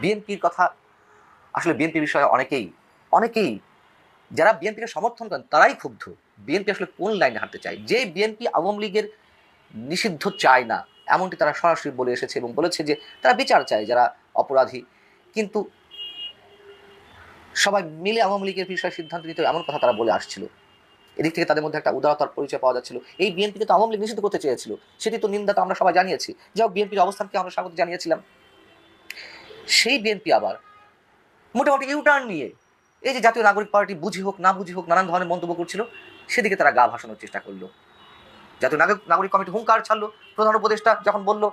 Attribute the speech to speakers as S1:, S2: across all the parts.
S1: বিএনপির কথা, আসলে বিএনপির বিষয়ে অনেকেই অনেকেই যারা বিএনপিকে সমর্থন করেন, তারাই ক্ষুব্ধ। বিএনপি আসলে কোন লাইনে হাঁটতে চায়? যে বিএনপি আওয়ামী লীগের নিষিদ্ধ চায় না, এমনটি তারা সরাসরি বলে এসেছে এবং বলেছে যে তারা বিচার চায় যারা অপরাধী। কিন্তু সবাই মিলে আওয়ামী লীগের বিষয়ে সিদ্ধান্ত নিতে এমন কথা তারা বলে আসছিল। এদিক থেকে তাদের মধ্যে একটা উদারতার পরিচয় পাওয়া যাচ্ছিল। এই বিএনপিকে তো আওয়ামী লীগ নিষিদ্ধ করতে চেয়েছিল, সেটি তো নিন্দা তো আমরা সবাই জানিয়েছি। যাই হোক, বিএনপির অবস্থানকে আমরা স্বাগত জানিয়েছিলাম। সেই বিএনপি আবার মোটামুটি ইউটার্ন নিয়ে এই যে জাতীয় নাগরিক পার্টি বুঝি হোক, না বুঝি হোক, নানান ধরনের মন্তব্য করছিল, সেদিকে তারা গা ভাসানোর চেষ্টা করল। জাতীয় নাগরিক নাগরিক কমিটি হুঙ্কার ছাড়লো, প্রধান উপদেষ্টা যখন বলল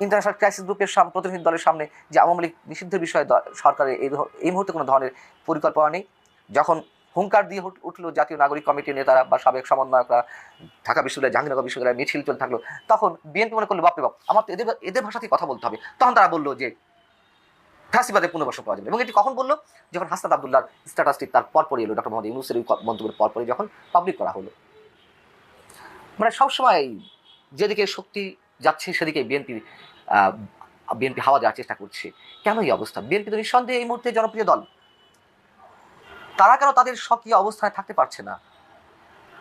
S1: ইন্টারন্যাশনাল ক্রাইসিস গ্রুপের প্রতিনিধি দলের সামনে যে আওয়ামী লীগ নিষিদ্ধের বিষয়ে সরকারের এই এই মুহূর্তে কোনো ধরনের পরিকল্পনা নেই। যখন হুঙ্কার দিয়ে উঠ- উঠল জাতীয় নাগরিক কমিটির নেতারা বা সাবেক সমন্বয়করা, ঢাকা বিশ্ববিদ্যালয়, জাহাঙ্গীরনগর বিশ্ববিদ্যালয়ে মিছিল চলতে থাকল, তখন বিএনপি মনে করল, বাপরে বাপ, আমার তো এদের এদের ভাষাতেই কথা বলতে হবে। তখন তারা বলল যে ফ্যাসিবাদের পুনর্বাসন করা যাবে। এবং এটি কখন বলল? যখন হাসনাত আবদুল্লাহর স্ট্যাটাসটি তার পরপরই এলো ডক্টর মোহাম্মদ ইউনুসের ওই মন্তব্যের পরপরই যখন পাবলিক করা হলো। মানে সবসময় যেদিকে শক্তি যাচ্ছে সেদিকে বিএনপি বিএনপি হাওয়া দেওয়ার চেষ্টা করছে। কেন এই অবস্থা? বিএনপি তো নিঃসন্দেহে এই মুহূর্তে জনপ্রিয় দল। তারা কেন তাদের স্বকীয় অবস্থায় থাকতে পারছে না?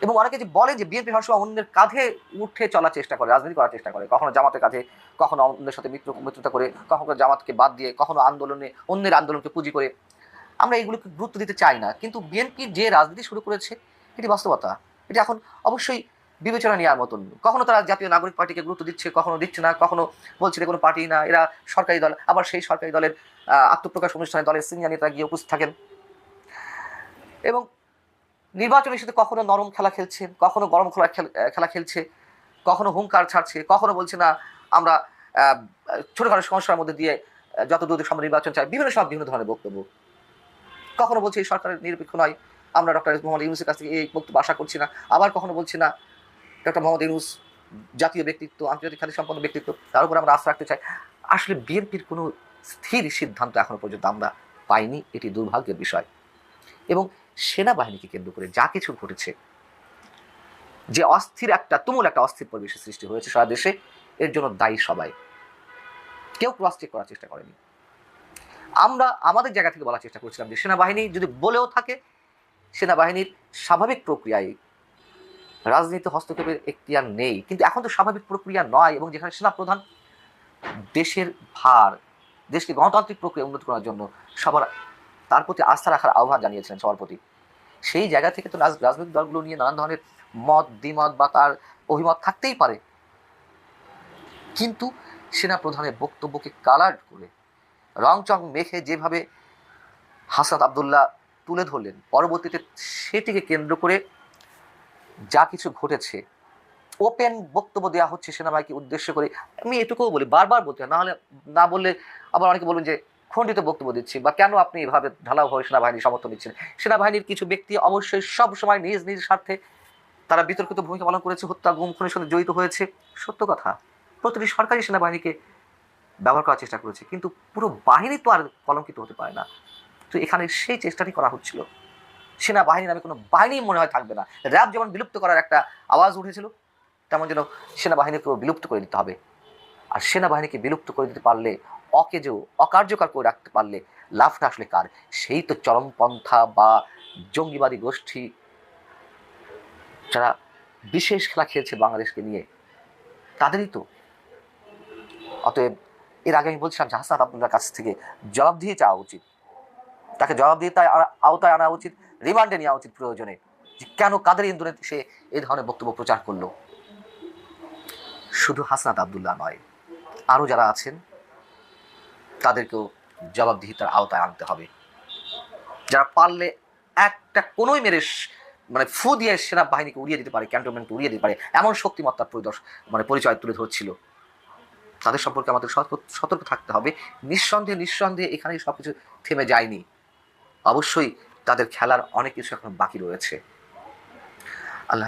S1: এবং অনেকে যে বলে যে বিএনপি সবসময় অন্যের কাঁধে উঠে চলার চেষ্টা করে, রাজনীতি করার চেষ্টা করে। কখনো জামাতের কাঁধে, কখনো অন্যের সাথে মিত্র মিত্রতা করে, কখনো জামাতকে বাদ দিয়ে, কখনো আন্দোলনে, অন্যের আন্দোলনকে পুঁজি করে। আমরা এগুলোকে গুরুত্ব দিতে চাই না। কিন্তু বিএনপি যে রাজনীতি শুরু করেছে, এটি বাস্তবতা। এটি এখন অবশ্যই বিবেচনা নেওয়ার মতন। কখনো তারা জাতীয় নাগরিক পার্টিকে গুরুত্ব দিচ্ছে, কখনো দিচ্ছে না, কখনো বলছে কোনো পার্টি না। এরা সরকারি দল, আবার সেই সরকারি দলের আত্মপ্রকাশ অনুষ্ঠানে দলের সিনিয়র নেতারা গিয়ে উপস্থিত থাকেন। এবং নির্বাচনের সাথে কখনো নরম খেলা খেলছে, কখনো গরম খেলা খেল- খেলা খেলছে, কখনো হুঙ্কার ছাড়ছে, কখনো বলছে না, আমরা ছোটখাটো সমস্যার মধ্যে দিয়ে যত দ্রুত সম্ভব নির্বাচন চাই, বিভিন্ন সব বিভিন্ন ধরনের বক্তব্য। কখনো বলছে এই সরকারের নিরপেক্ষ নয়, আমরা ডক্টর মোহাম্মদ ইউনুসের কাছ থেকে এই বক্তব্য আশা করছি না, আবার কখনো বলছি না ডক্টর মোহাম্মদ ইউনুস জাতীয় ব্যক্তিত্ব, আন্তর্জাতিক খ্যাতি সম্পন্ন ব্যক্তিত্ব, তার উপর আমরা আশা রাখতে চাই। আসলে বিএনপির কোনো স্থির সিদ্ধান্ত এখনও পর্যন্ত আমরা পাইনি, এটি দুর্ভাগ্যের বিষয়। এবং সেনাবাহিনীকে কেন্দ্র করে যা কিছু ঘটেছে, যে অস্থির একটা, তুমুল একটা অস্থির পরিবেশের সৃষ্টি হয়েছে সারা দেশে, এর জন্য দায়ী সবাই। কেউ ক্রস চেক করার চেষ্টা করেনি। আমরা, আমাদের জায়গা থেকে বলার চেষ্টা করছিলাম যে সেনাবাহিনী যদি বলেও থাকে, সেনাবাহিনীর স্বাভাবিক প্রক্রিয়ায় রাজনীতি হস্তক্ষেপের এখতিয়ার নেই। কিন্তু এখন তো স্বাভাবিক প্রক্রিয়া নয় এবং যেখানে সেনাপ্রধান দেশের ভার, দেশকে গণতান্ত্রিক প্রক্রিয়া উন্নত করার জন্য সবার, তার প্রতি আস্থা রাখার আহ্বান জানিয়েছিলেন সবার প্রতি সেই জায়গা থেকে তো রাজ- রাজনৈতিক দলগুলো নিয়ে নানান ধরনের মত, দ্বিমত বা তার অভিমত থাকতেই পারে। কিন্তু সেনা প্রধানের বক্তব্যকে কালার করে রংচং মেখে যেভাবে হাসাদ আবদুল্লাহ তুলে ধরলেন, পরবর্তীতে সেটিকে কেন্দ্র করে যা কিছু ঘটেছে ওপেন বক্তব্য দেওয়া হচ্ছে সেনাবাহিনীকে উদ্দেশ্য করে। আমি এটুকুও বলি, বারবার বলতে হয় নাহলে না বললে আবার অনেকে বলুন যে খণ্ডিত বক্তব্য দিচ্ছি বা কেন আপনি এভাবে ঢালাওভাবে সেনাবাহিনীর সমর্থন দিচ্ছেন? সেনাবাহিনীর কিছু ব্যক্তি অবশ্যই সব সময় নিজ নিজ স্বার্থে তারা বিতর্কিত ভূমিকা পালন করেছে, হত্যা, গুম, খুনের সাথে জড়িত হয়েছে। সত্য কথা, প্রতিটি সরকারি সেনাবাহিনীকে ব্যবহার করার চেষ্টা করেছে, কিন্তু পুরো বাহিনী তো আর কলঙ্কিত হতে পারে না। তো এখানে সেই চেষ্টাটি করা হচ্ছিল। সেনাবাহিনী নামে কোনো বাহিনী মনে হয় থাকবে না। র্যাব যেমন বিলুপ্ত করার একটা আওয়াজ উঠেছিল, তেমন যেন সেনাবাহিনীকেও বিলুপ্ত করে দিতে হবে। আর সেনাবাহিনীকে বিলুপ্ত করে দিতে পারলে অকেজো, অকার্যকর করে রাখতে পারলে লাভটা আসলে কার? সেই তো চরমপন্থা বা জঙ্গিবাদী গোষ্ঠী যারা বিশেষ খেলা খেলছে বাংলাদেশকে নিয়ে, তাদেরই তো। অতএব এর আগে আমি বলছিলাম যে হাসান আবদুল্লার কাছ থেকে জবাব দিয়ে চাওয়া উচিত। তাকে জবাবদিহিতায় আনা- আওতায় আনা উচিত, রিমান্ডে নেওয়া উচিত প্রয়োজনে যে কেন, কাদের ইন্দোরে সে এই ধরনের বক্তব্য প্রচার করল। শুধু হাসনাত আবদুল্লাহ নয় আরও যারা আছেন তাদেরকেও জবাবদিহিতার আওতায় আনতে হবে। যারা পারলে একটা কোনোই মেরে মানে ফু দিয়ে সেনাবাহিনীকে উড়িয়ে দিতে পারে ক্যান্টনমেন্ট উড়িয়ে দিতে পারে, এমন শক্তিমত্তার পরিদর্শ মানে পরিচয় তুলে ধরছিল। তাদের সম্পর্কে আমাদের সতর্ক থাকতে হবে। নিঃসন্দেহে নিঃসন্দেহে এখানে সব কিছু থেমে যায়নি। অবশ্যই তাদের খেলার অনেক কিছু এখন বাকি রয়েছে। আল্লাহ।